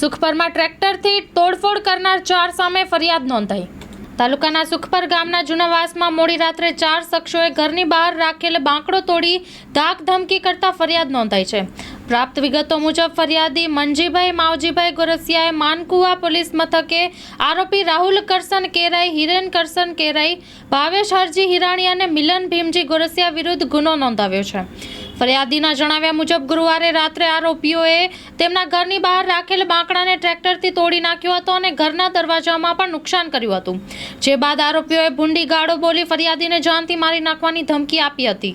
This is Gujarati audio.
સુખપરમાં ટ્રેક્ટરથી તોડફોડ કરનાર ચાર સામે ફરિયાદ નોંધાઈ. તાલુકાના સુખપર ગામના જૂનાવાસમાં મોડી રાત્રે ચાર શખ્સોએ ઘરની બહાર રાખેલ બાંકડો તોડી ધાક ધમકી કરતા ફરિયાદ નોંધાઈ છે. પ્રાપ્ત વિગતો મુજબ ફરિયાદી મંજીભાઈ માવજીભાઈ ગોરસિયાએ માનકુવા પોલીસ મથકે આરોપી રાહુલ કરસન કેરાઈ, હિરેન કરસન કેરાઈ, ભાવેશ હરજી હિરાણી અને મિલન ભીમજી ગોરસિયા વિરુદ્ધ ગુનો નોંધાવ્યો છે. ફરિયાદીના જણાવ્યા મુજબ ગુરુવારે રાત્રે આરોપીઓએ તેમના ઘરની બહાર રાખેલ બાંકડાને ટ્રેક્ટરથી તોડી નાખ્યો હતો અને ઘરના દરવાજામાં પણ નુકસાન કર્યું હતું. જે બાદ આરોપીઓએ ભૂંડી ગાળો બોલી ફરિયાદીને જાનથી મારી નાખવાની ધમકી આપી હતી.